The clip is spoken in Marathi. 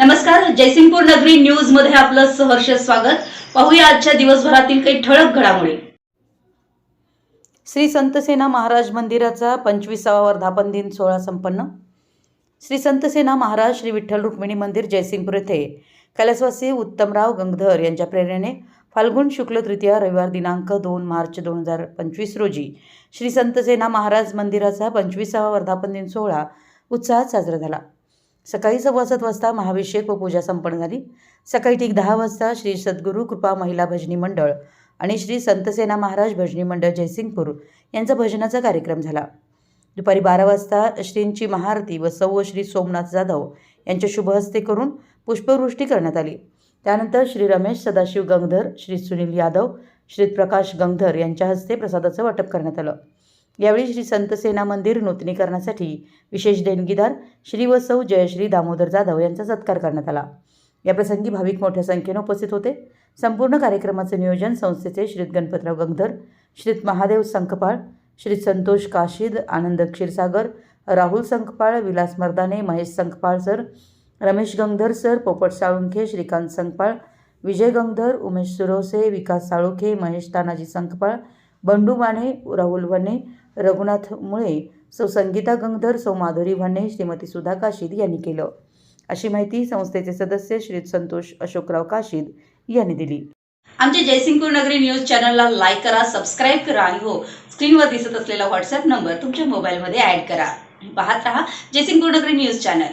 नमस्कार जयसिंगपूर नगरी न्यूजमध्ये आपलं सहर्ष स्वागत. पाहूया आजच्या दिवसभरातील काही ठळक घडामोडी. श्री संतसेना महाराज मंदिराचा पंचवीसावा वर्धापन दिन सोहळा संपन्न. श्री संतसेना महाराज श्री विठ्ठल रुक्मिणी मंदिर जयसिंगपूर येथे कैलासवासी उत्तमराव गंगधर यांच्या प्रेरणेने फाल्गुन शुक्ल तृतीया रविवार दिनांक दोन मार्च दोन हजार पंचवीस रोजी श्री संतसेना महाराज मंदिराचा पंचवीसावा वर्धापन दिन सोहळा उत्साहात साजरा झाला. सकाळी सव्वा सात वाजता महाभिषेक व पूजा संपन्न झाली. सकाळी ठीक दहा वाजता श्री सद्गुरू कृपा महिला भजनी मंडळ आणि श्री संतसेना महाराज भजनी मंडळ जयसिंगपूर यांचा भजनाचा कार्यक्रम झाला. दुपारी बारा वाजता श्रींची महाआरती व सौ श्री सोमनाथ जाधव यांच्या शुभहस्ते करून पुष्पवृष्टी करण्यात आली. त्यानंतर श्री रमेश सदाशिव गंगधर श्री सुनील यादव श्री प्रकाश गंगधर यांच्या हस्ते प्रसादाचं वाटप करण्यात आलं. यावेळी श्री संतसेना मंदिर नूतनीकरणासाठी विशेष देणगीदार श्री व सौ जयश्री दामोदर जाधव यांचा सत्कार करण्यात आला. याप्रसंगी भाविक मोठ्या संख्येनं उपस्थित होते. संपूर्ण कार्यक्रमाचे नियोजन संस्थेचे श्रीत गणपतराव गंगधर श्रीत महादेव संकपाळ श्री संतोष काशीद आनंद क्षीरसागर राहुल संकपाळ विलास मर्दाने महेश संकपाळ सर रमेश गंगधर सर पोपट साळुंखे श्रीकांत संकपाळ विजय गंगधर उमेश सुरोसे विकास साळुखे महेश तानाजी संकपाळ बंडू माने राहुल वने रघुनाथ मुळे सौ संगीता गंगधर सौ माधुरी भन्ने श्रीमती सुधा काशीद यांनी केलं. अशी माहिती संस्थेचे सदस्य श्री संतोष अशोकराव काशीद यांनी दिली. आमच्या जयसिंगपूर नगरी न्यूज चॅनलला लाईक करा सबस्क्राईब करा आणि हो स्क्रीनवर दिसत असलेला व्हॉट्सअप नंबर तुमच्या मोबाईलमध्ये ऍड करा. पाहत रहा जयसिंगपूर नगरी न्यूज चॅनल.